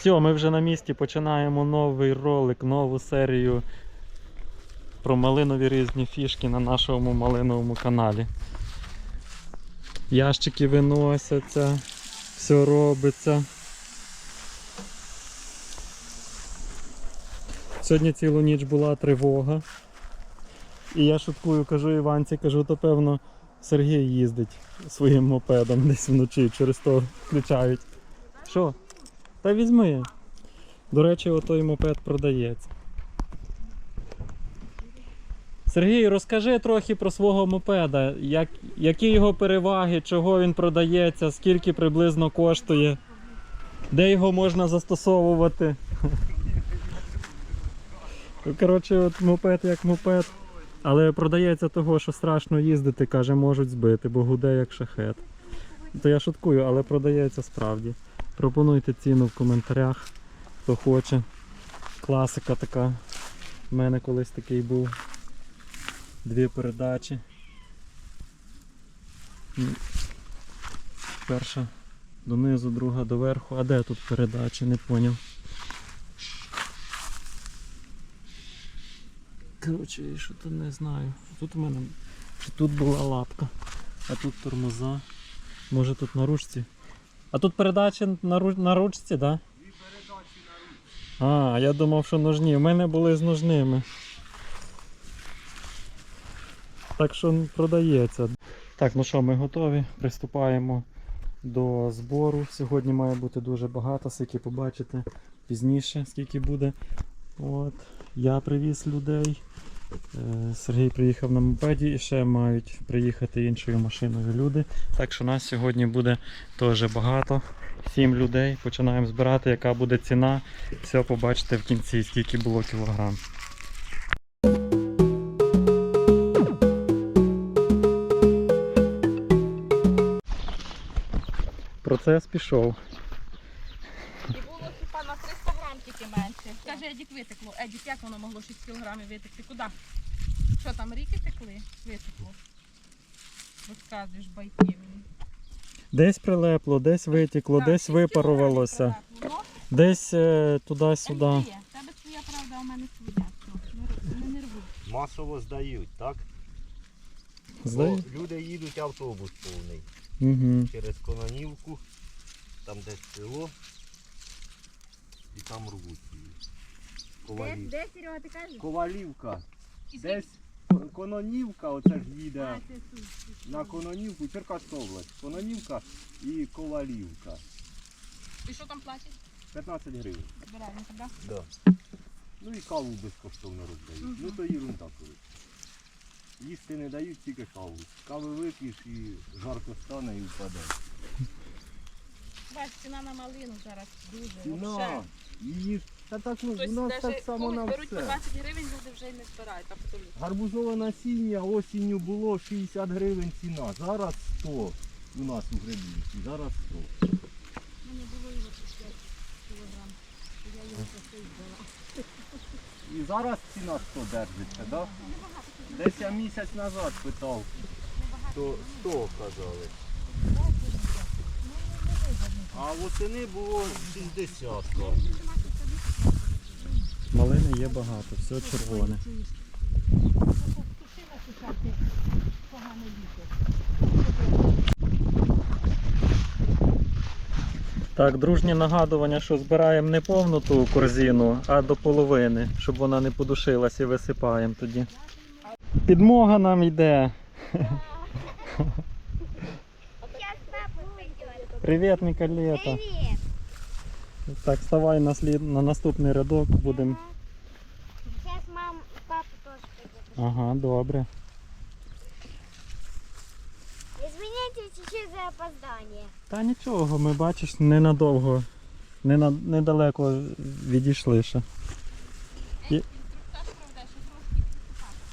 Все, ми вже на місці починаємо новий ролик, нову серію про малинові різні фішки на нашому малиновому каналі. Ящики виносяться, все робиться. Сьогодні цілу ніч була тривога. І я шуткую, кажу Іванці, кажу, то певно Сергій їздить своїм мопедом десь вночі, через то включають. Що? Та візьми. До речі, отой мопед продається. Сергій, розкажи трохи про свого мопеда. Як, які його переваги, чого він продається, скільки приблизно коштує, де його можна застосовувати. Коротше, от мопед як мопед. Але продається того, що страшно їздити, каже, можуть збити, бо гуде як шахет. То я шуткую, але продається справді. Пропонуйте ціну в коментарях, хто хоче. Класика така. У мене колись такий був. Дві передачі. Перша донизу, друга доверху. А де тут передачі? Не поняв. Коротше, я що то не знаю. Тут у мене. Тут була лапка, а тут тормоза. Може тут на ручці. А тут передачі на, ру... на ручці, так? Да? А, я думав, що ножні. У мене були з ножними. Так що продається. Так, ну що, ми готові. Приступаємо до збору. Сьогодні має бути дуже багато, скільки побачите пізніше, скільки буде. От. Я привіз людей. Е, Сергій приїхав на мопеді і ще мають приїхати іншою машиною люди. Так що нас сьогодні буде теж багато. Сім людей. Починаємо збирати, яка буде ціна. Все побачите в кінці, скільки було кілограм. Процес пішов. І було типа на 300 грам тільки менше. Каже, Едік витекло. Едік, як воно могло 6 кілограмів витекти? Куди? Що там, ріки текли? Витекло. Розказуєш байки мені. Десь прилепло, десь витекло, Так, десь 6 випарувалося, кілограмів прилепло. десь е, туди-сюди. є. Тебе своя правда, а у мене своя. Все, не р- Не нервуй. Масово здають, так? Бо люди їдуть автобус повний Угу. через Кононівку, там десь село, і там рвуть. Ковалів... Де, Серега, ти кажеш? Ковалівка. Десь Кононівка, оце ж їде А, це тут. на Кононівку, Черкаська область. Кононівка і Ковалівка. І що там платять? 15 гривень. Збираємо тебе. Да. Ну і каву безкоштовно роздають. Мгм. Ну то ерунда коли. Їсти не дають тільки каву. Кави вип'єш і жарко стане і впаде. Бач, ціна на малину зараз дуже. Ціна. вообще. Її та так ну, Тобто у нас так само на беруть по все. 20 гривень, люди вже й не збирають абсолютно. Гарбузове насіння осінню було 60 гривень ціна. Зараз 100 у нас у Гребінці. Зараз 100. Мені було його 5 кілограм. Я його просто збила. І зараз ціна 100 держиться, так? Да? Десь я місяць назад питав, то 100 казали. А восени було 60. Малини є багато, все червоне. Так, дружнє нагадування, що збираємо не повну ту корзину, а до половини, щоб вона не подушилась і висипаємо тоді. Підмога нам йде. Привіт, Мікалета. Привет. Так, вставай на, слід, на наступний рядок, будемо. Ага, добре. Извините чуть-чуть за опоздание. Та нічого, ми бачиш, ненадовго, не на, недалеко відійшли ще. І...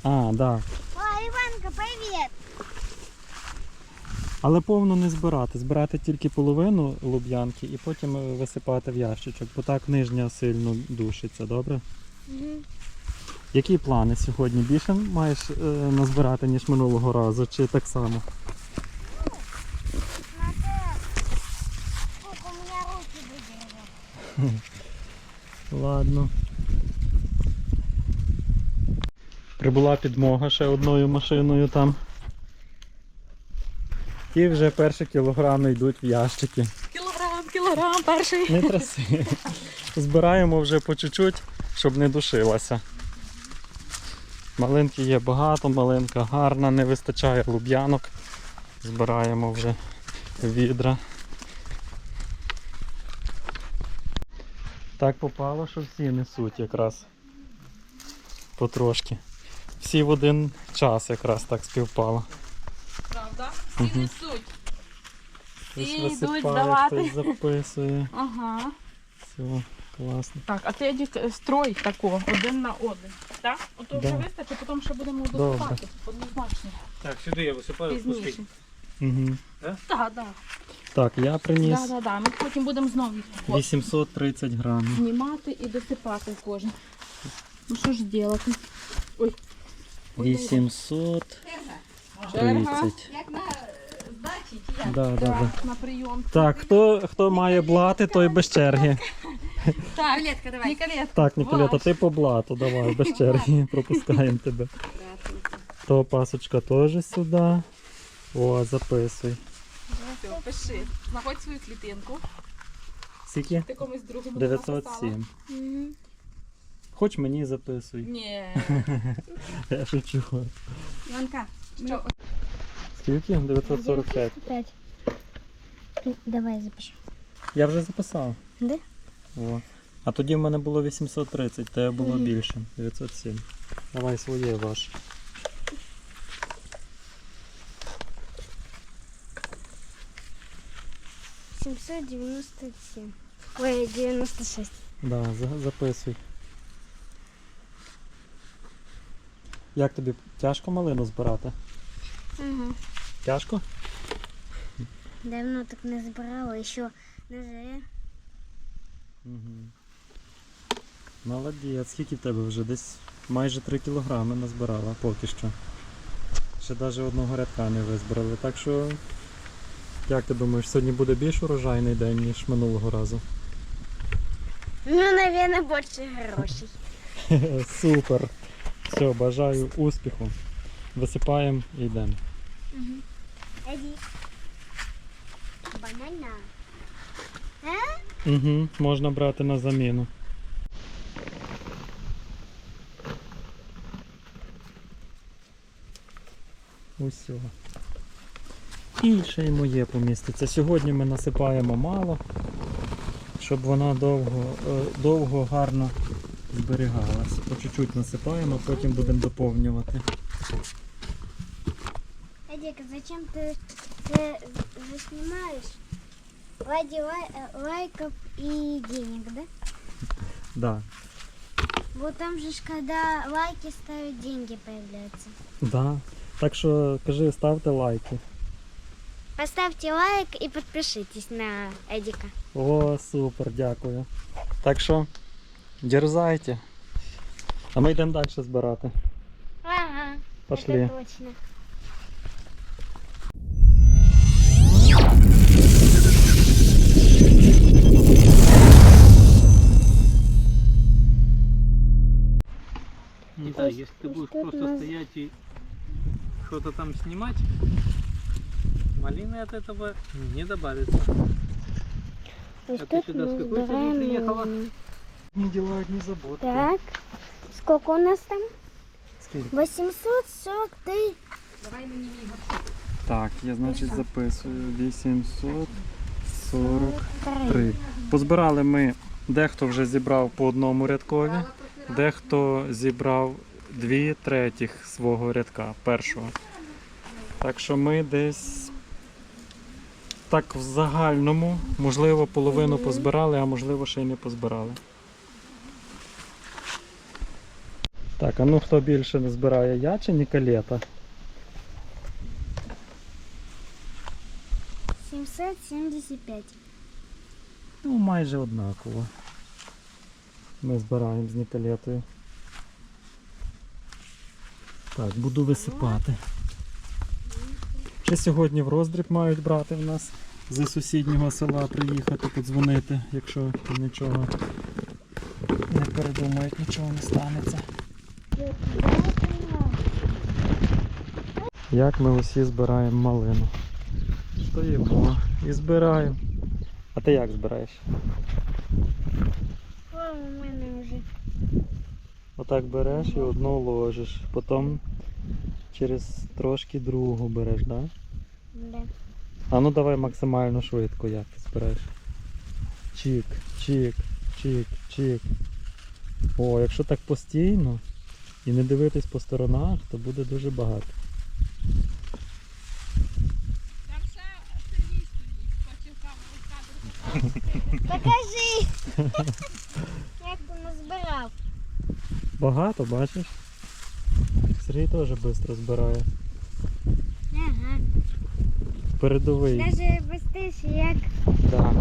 А, так. Да. О, Иванка, привет. Але повну не збирати. Збирати тільки половину луб'янки і потім е, висипати в ящичок, бо так нижня сильно душиться, добре? Які плани сьогодні? Більше маєш е, назбирати, ніж минулого разу, чи так само? У меня руки выдержат. Ладно. Прибула підмога ще одною машиною там. І вже перші кілограми йдуть в ящики. Кілограм, кілограм, перший. Не траси. Збираємо вже по чуть-чуть, щоб не душилася. Малинки є багато, малинка гарна, не вистачає луб'янок. Збираємо вже відра. Так попало, що всі несуть якраз потрошки. Всі в один час якраз так співпало. Правда? Всі Мгм. несуть. Всі йдуть здавати. хтось записує. Ага. Все, класно. Так, а ти Едік, строй такого, один на один. Так? Ото вже Да. вистачить, потім ще будемо Добре. досипати. Однозначно. Так, сюди я висипаю Пізніше. куски. Угу. Так, так. Так, я приніс Так, так, так. Ми потім будемо знову їх от 830 грамів. знімати і досипати кожен. Ну що ж робити? Ой. 830. Черга. Як на здачі чи як? Да, да, да. Так, на прийом. Так, хто, хто має блати, той без черги. Так, Білетка, давай. Ніколет. Так, Ніколета, ти по блату, давай, без черги. Пропускаємо тебе. То пасочка теж сюди. О, записуй. Все, пиши. Знаходь свою клітинку. Скільки? Ти комусь другому написала. 907. Хоч мені записуй. Ні. Я шучу. Іванка, Що? Скільки? 945. Пять. Давай запишу. Я вже записав. Да? О. А тоді в мене було 830, тебе було більше. 907. Давай своє ваше. Семьсот девяносто семь. Ой, девяносто шесть. Да, за- записуй. Як тобі тяжко малину збирати? Угу. Тяжко? Давно так не збирала, ще не жаре. Угу. Молодець, скільки в тебе вже? Десь майже 3 кілограми назбирала поки що. Ще навіть одного рядка не визбирали. Так що, як ти думаєш, сьогодні буде більш урожайний день, ніж минулого разу? Ну, наверное, больше грошей. Супер. Все, бажаю успіху. Висипаємо і йдемо. Иди. Банана. Угу, можна брати на заміну. Усього. І ще й моє поміститься. Сьогодні ми насипаємо мало, щоб вона довго, е, довго гарно зберігалася. По чуть-чуть насипаємо, потім будемо доповнювати. Эдик, зачем ты, ты заснимаешь? Ради лай- э, лайков и денег, да? Да. Вот там же ж, когда лайки ставят, деньги появляются. Да. Так що кажи, ставте лайки. Поставьте лайк и подпишитесь на Эдика. О, супер, дякую. Так що, дерзайте. А ми йдемо далі збирати. Ага, Пошли. это точно. Не знаю, если ты будешь будешь что-то просто нас- стоять и что-то там снимать, малины от этого не добавится. Вот А ты тут сюда с мы какой целью сбираем приехала? малину. Не діла, одні заботи. Так, сколько у нас там? Скільки? 843. давай мені мій Так, я значить записую 843. 43. Позбирали ми, дехто вже зібрав по одному рядкові, дехто зібрав дві третіх свого рядка першого. Так що ми десь так в загальному, можливо, половину позбирали, а можливо ще й не позбирали. Так, а ну хто більше не збирає, я чи Ніколета? 775. Ну, майже однаково. Ми збираємо з Ніколетою. Так, буду висипати. Чи сьогодні в роздріб мають брати в нас? з сусіднього села приїхати, подзвонити, якщо нічого не передумають, нічого не станеться. Як ми усі збираємо малину? Стоїмо і збираємо. А ти як збираєш? О, у мене вже. Отак береш і одну ложиш, потім через трошки другу береш, так? Да? Да. А ну давай максимально швидко, як ти збереш. Чик, чик, чик, чик. О, якщо так постійно і не дивитись по сторонах, то буде дуже багато. Там ще Сергій стоїть, хоче камеру кадр Покажи! Багато, бачиш? Сергій теж швидко збирає. Ага. Передовий. Даже швидше, як Да.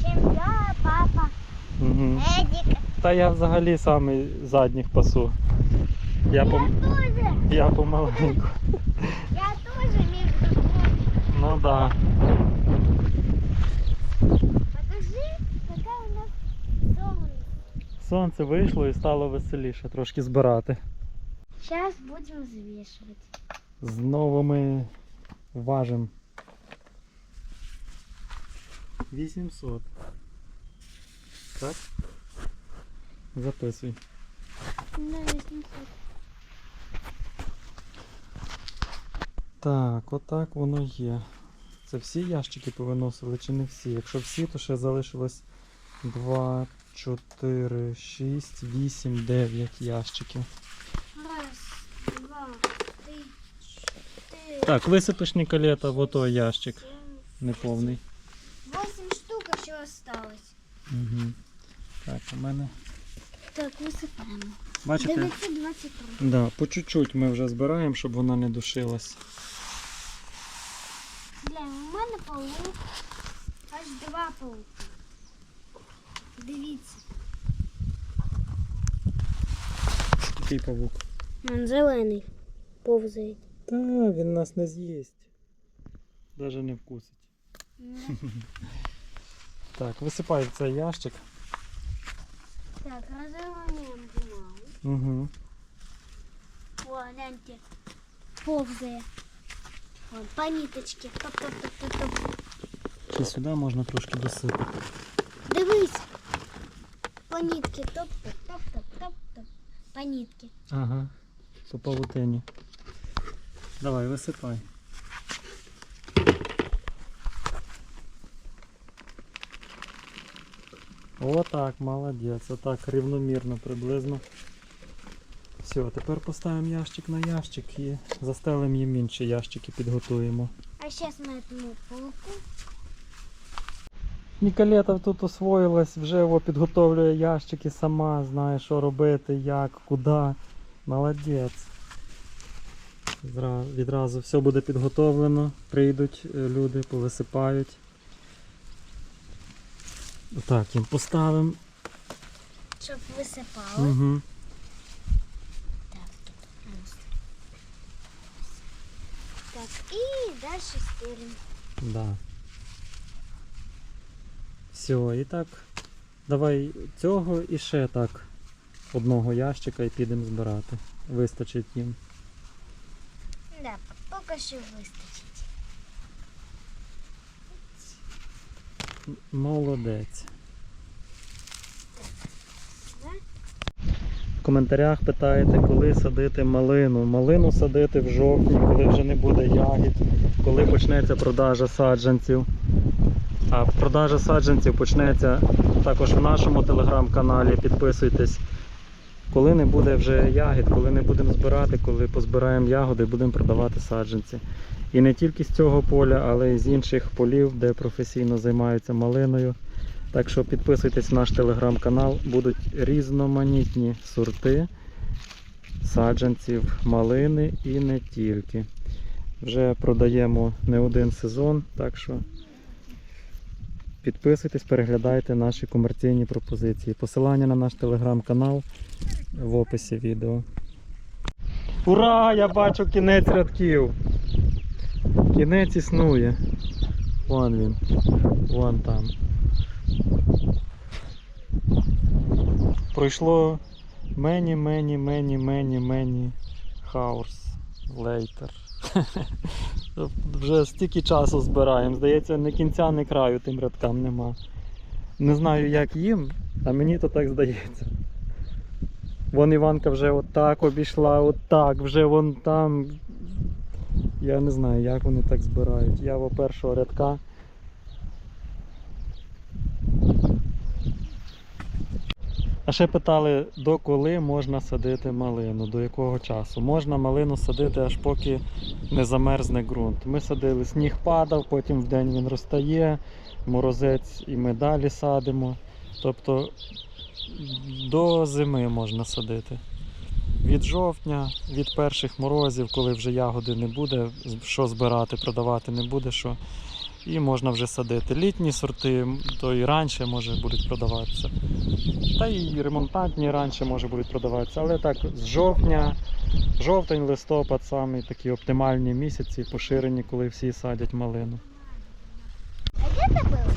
чим я, папа, Угу. Едік. Та я взагалі самий задніх пасу. Я, пом... Тоже. я помаленьку. Я між собою. Ну да. Покажи, яка у нас сонце. Сонце вийшло і стало веселіше трошки збирати. Зараз будемо звішувати. Знову ми важимо 800. Так? Записуй. Ну, 800. Так, отак воно є. Це всі ящики повиносили чи не всі? Якщо всі, то ще залишилось 2, 4, 6, 8, 9 ящиків. Раз, два, три, чотири. Так, висипеш Ніколета в отой ящик. Неповний. Восемь штук ще осталось. Угу. Так, у мене. Так, висипаємо. Бачите? 923. Да, по чуть-чуть ми вже збираємо, щоб вона не душилась. Бля, у мене паук. Аж два пауки. Дивіться. Який павук? Він зелений. Повзає. Та він нас не з'їсть. Даже не вкусить. Так, висипай в цей ящик. Так, розриваємо бумагу. Угу. О, гляньте. Повзає. Вон, по ниточці. Топ-топ-топ-топ-топ. Чи сюди можна трошки досипати. Дивись. По нитці. Топ-топ-топ-топ-топ. По нитці. Ага. По павутині. Давай, висипай. Отак, молодець. Отак, рівномірно приблизно. Все, тепер поставимо ящик на ящик і застелимо їм інші ящики, підготуємо. А зараз ми этому пауку. Ніколета тут освоїлась, вже його підготовлює ящики сама, знає, що робити, як, куди. Молодець. Відразу все буде підготовлено, прийдуть е, люди, повисипають. Так, їм поставимо. Щоб висипали. Угу. Так, тут. Так, і далі стелим. Да. Все, і так. Давай цього і ще так. Одного ящика і підемо збирати. Вистачить їм. Да, поки що вистачить. Молодець. В коментарях питаєте, коли садити малину. Малину садити в жовтні, коли вже не буде ягід, коли почнеться продажа саджанців. А продажа саджанців почнеться також в нашому телеграм-каналі. Підписуйтесь. Коли не буде вже ягід, коли не будемо збирати, коли позбираємо ягоди, будемо продавати саджанці. І не тільки з цього поля, але й з інших полів, де професійно займаються малиною. Так що підписуйтесь на наш телеграм-канал, будуть різноманітні сорти саджанців малини і не тільки. Вже продаємо не один сезон, так що підписуйтесь, переглядайте наші комерційні пропозиції. Посилання на наш телеграм-канал в описі відео. Ура! Я бачу кінець рядків! Кінець існує. Вон він. Вон там. Пройшло many, many, many, many, many hours later. Вже стільки часу збираємо. Здається, ні кінця, ні краю тим рядкам нема. Не знаю, як їм, а мені то так здається. Вон Іванка вже отак обійшла, отак, вже вон там. Я не знаю, як вони так збирають. Я во першого рядка. А ще питали, до коли можна садити малину, до якого часу. Можна малину садити аж поки не замерзне ґрунт. Ми садили, сніг падав, потім вдень він розтає, морозець і ми далі садимо. Тобто до зими можна садити. Від жовтня, від перших морозів, коли вже ягоди не буде, що збирати, продавати не буде, що І можна вже садити. Літні сорти, то і раніше може будуть продаватися. Та і ремонтантні раніше може будуть продаватися. Але так, з жовтня, жовтень, листопад самі такі оптимальні місяці, поширені, коли всі садять малину. Где ты был?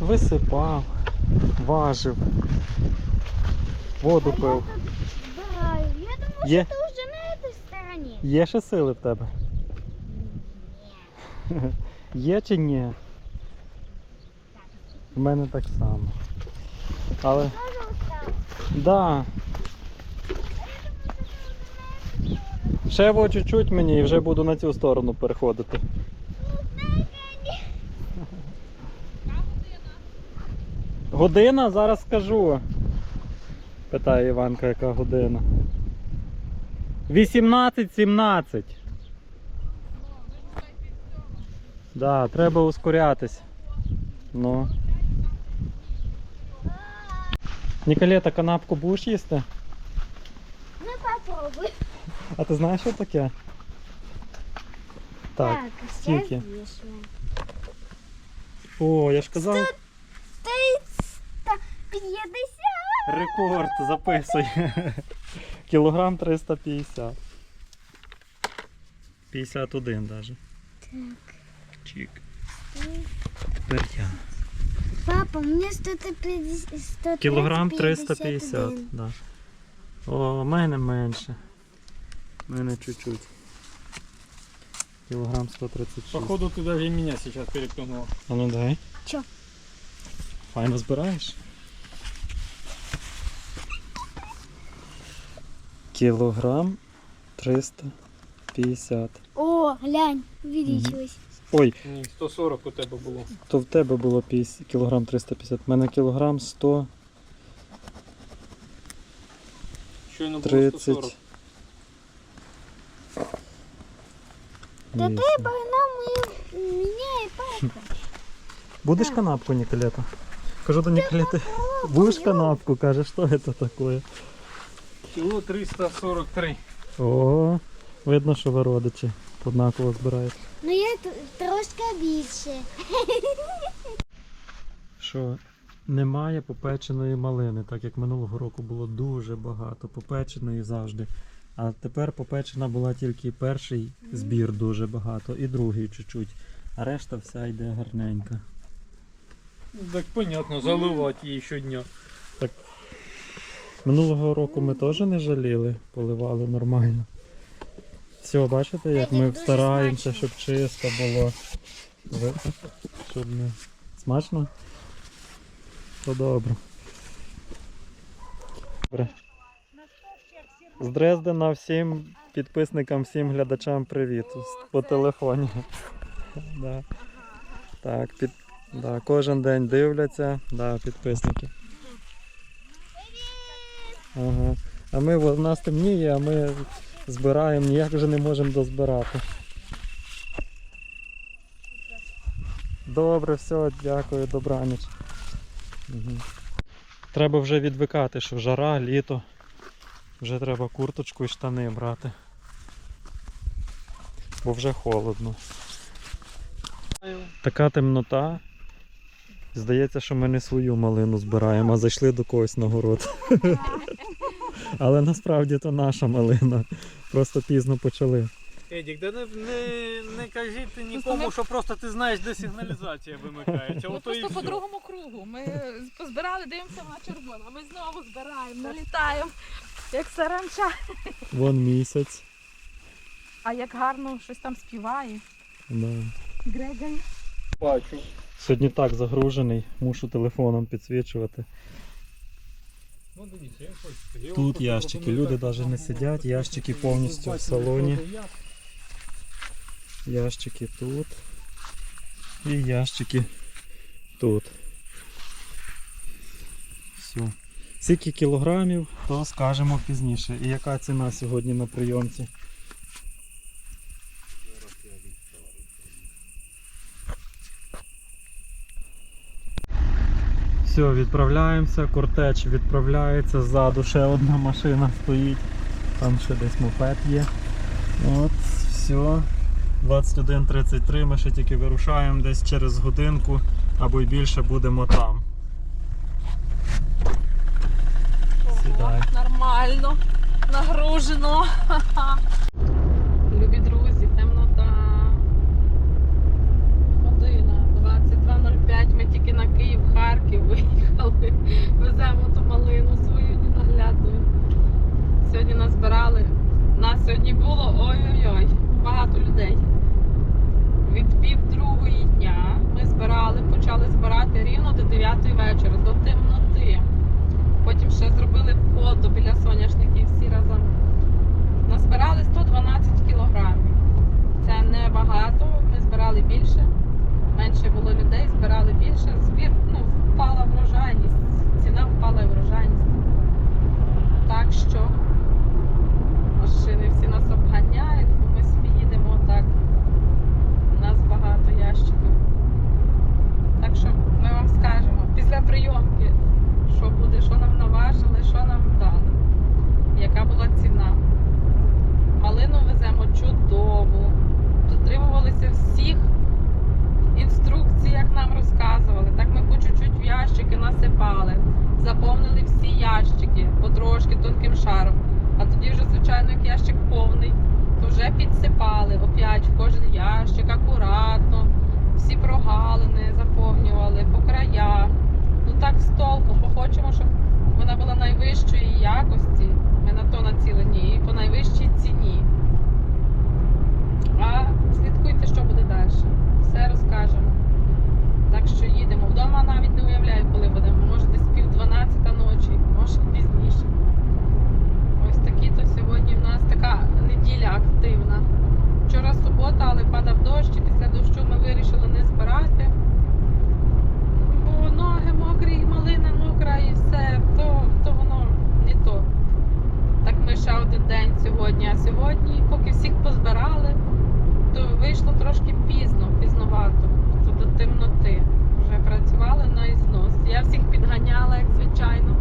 Висипав, важив, воду пив. Збираю. Я думаю, Є, что ты уже на этой стороне. є ще сили в тебе? Є чи ні? У мене так само. Але. Да. Ще во чуть-чуть мені і вже буду на цю сторону переходити. Година? Зараз скажу. Питає Іванка, яка година. 18.17. Да, треба ускорятись. Ну. Ніколета, канапку будеш їсти? Ну попробуй. А ти знаєш, що таке? Так. сейчас. О, я ж казав, 350. рекорд записуй. Кілограм 350. 51 даже. Так. Чик. Тепер я. Папа, мне 150. 150 Кілограм 350. Да. О, у мене менше. У мене чуть-чуть. Кілограм 136. Походу ты даже и меня сейчас переплюнул. А ну дай. Чо? Файно збираєш? Кілограм 350. О, глянь, увеличилось. Ой, Ні, 140 у тебе було. то в тебе було 50, кілограм 350. У мене кілограм 100, Щойно було 30. 140. Да Вісім. ты погнал мы, меня и. Будеш канапку, Ніколета? Кажу до Ніколети, будеш канапку? Каже, що це таке? Кіло 343. О, видно, що ви родичі однаково збираєте. Ну я трошки більше. що немає попеченої малини, так як минулого року було дуже багато попеченої завжди. А тепер попечена була тільки перший збір дуже багато і другий чуть-чуть. А решта вся йде гарненька. Так понятно, заливати її щодня. Минулого року ми теж не жаліли, поливали нормально. Все, бачите, як ми стараємося, щоб чисто було. Щоб не... Смачно? То добре. Добре. З Дрездена всім підписникам, всім глядачам привіт по телефоні. Да. Так, під... да, кожен день дивляться, да, підписники. Ага. А ми в нас темніє, а ми збираємо, ніяк вже не можемо дозбирати. Добре, все, дякую, добраніч. Угу. Треба вже відвикати, що жара, літо. Вже треба курточку і штани брати. Бо вже холодно. Така темнота. Здається, що ми не свою малину збираємо, а зайшли до когось на город. Але насправді то наша малина. Просто пізно почали. Едік, да не, не, не кажіть нікому, ми- що просто ти знаєш, де сигналізація вимикається. Ми Ото і просто по все. другому кругу. Ми позбирали, дивимося на червоно. Ми знову збираємо, налітаємо, як саранча. Вон місяць. А як гарно щось там співає. Да. Грегорі. Бачу. Сьогодні так загружений, мушу телефоном підсвічувати. Ну, дивіться, як хочете. Я Тут ящики, люди навіть не сидять, ящики повністю в салоні. Ящики тут. І ящики тут. Все. Скільки кілограмів, то скажемо пізніше. І яка ціна сьогодні на прийомці? Все, відправляємося, кортеч відправляється, ззаду ще одна машина стоїть. Там ще десь мопед є. От, все. 21.33, ми ще тільки вирушаємо десь через годинку або й більше будемо там. Сідай. Нормально, нагружено. Любі друзі, темнота. Година 22.05. Ми тільки на Київ, Харків виїхали. Веземо ту малину свою ненаглядну. Сьогодні назбирали. Нас сьогодні було ой-ой-ой, багато людей. Від пів другої дня ми збирали, почали збирати рівно до 9 вечора, до темноти. Потім ще зробили фото біля соняшників всі разом. Назбирали 112 кілограмів. Це не багато. Ми збирали більше. Менше було людей, збирали більше. Збір ну, впала врожайність. Ціна впала врожайність. Так що машини всі нас обганяють, бо ми собі їдемо так. У нас багато ящиків. Так що ми вам скажемо після прийомки що буде, що нам наважили, що нам дали, яка була ціна. Малину веземо чудову. Дотримувалися всіх інструкцій, як нам розказували. Так ми по чуть-чуть в ящики насипали, заповнили всі ящики потрошки тонким шаром. А тоді вже, звичайно, як ящик повний, то вже підсипали опять в кожен ящик акуратно, всі прогалини заповнювали по краях. Ну так з толком, бо хочемо, щоб вона була найвищої якості. Ми на то націлені і по найвищій ціні. А слідкуйте, що буде далі. Все розкажемо. Так що їдемо. Вдома навіть не уявляю, коли будемо. Може десь пів дванадцята ночі, може пізніше. Ось такі то сьогодні в нас така неділя активна. Вчора субота, але падав дощ, і після дощу ми вирішили не збирати. Бо ноги мокрі, і малина мокра і все, то, то воно не то. Так ми ще один день сьогодні, а сьогодні, поки всіх позбирали, то вийшло трошки пізно, пізновато, то до темноти. Вже працювали на ізнос. Я всіх підганяла, як звичайно,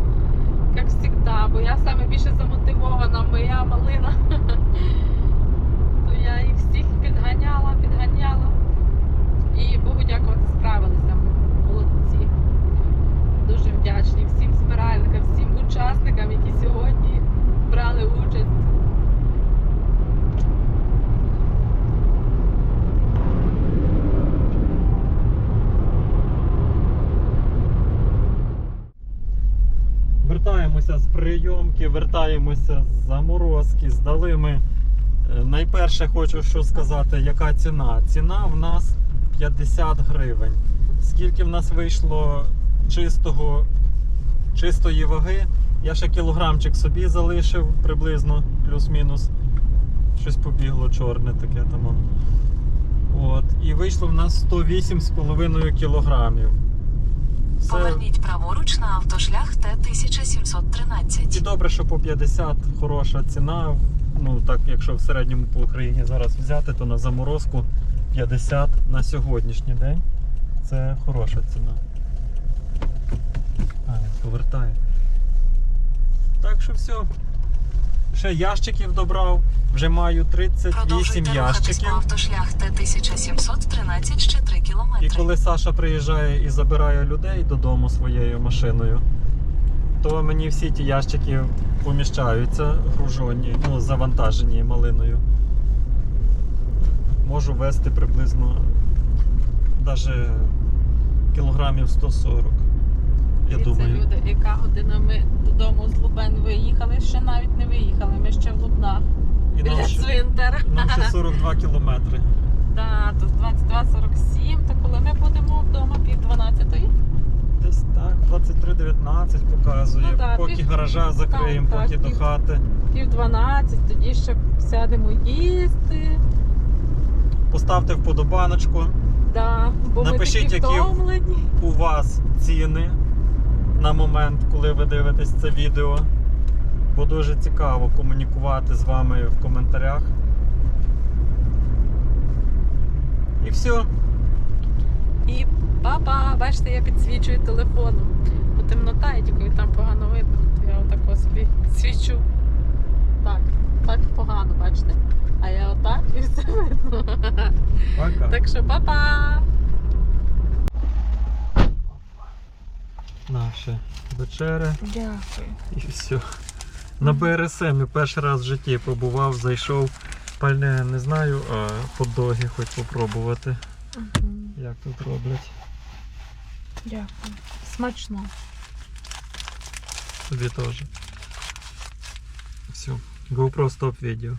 як завжди, бо я саме більше замотивована, моя малина. То я їх всіх підганяла, підганяла. І Богу дякувати, справилися ми. Молодці. Дуже вдячні всім збиральникам, всім учасникам, які сьогодні брали участь. Вертаємося з прийомки, вертаємося з заморозки, здали ми. Е, Найперше хочу що сказати, яка ціна. Ціна в нас 50 гривень. Скільки в нас вийшло чистого, чистої ваги? Я ще кілограмчик собі залишив приблизно, плюс-мінус. Щось побігло чорне таке там. От. І вийшло в нас 108,5 кілограмів. Все Поверніть праворуч на автошлях Т-1713. І добре, що по 50 хороша ціна. Ну так, якщо в середньому по Україні зараз взяти, то на заморозку 50 на сьогоднішній день. Це хороша ціна. А, він повертає. Так що все. Ще ящиків добрав. Вже маю 38 Продовжуйте рухатись по ящиків. автошлях Т-1713 ще 3 І коли Саша приїжджає і забирає людей додому своєю машиною, то мені всі ті ящики поміщаються, гружені, ну, завантажені малиною. Можу вести приблизно навіть кілограмів 140. Я І думаю. Це люди, яка година ми додому з Лубен виїхали, ще навіть не виїхали. Ми ще в Лубнах І нам біля ще, цвинтара. нам ще 42 кілометри. Да, то 22.47, то коли ми будемо вдома пів 12-ї? Десь так, 23.19 показує. Ну да, поки пів- гаража закриємо, так, поки до пів- хати. Пів 12, тоді ще сядемо їсти. Поставте вподобаночку. Да, бо Напишіть, ми такі які- втомлені. У вас ціни на момент, коли ви дивитесь це відео. Бо дуже цікаво комунікувати з вами в коментарях. І все. І папа, бачите, я підсвічую телефоном. Бо темнота, і тільки там погано видно. Я отако собі свічу. Так, так погано, бачите. А я отак і все видно. Пока. Так що папа! Наша вечеря Дякую. і все. На БРСМ перший раз в житті побував, зайшов. Пальне не знаю, а хот-доги хоч попробувати, як тут роблять. Дякую. Смачно. Тобі теж. Все. GoPro стоп відео.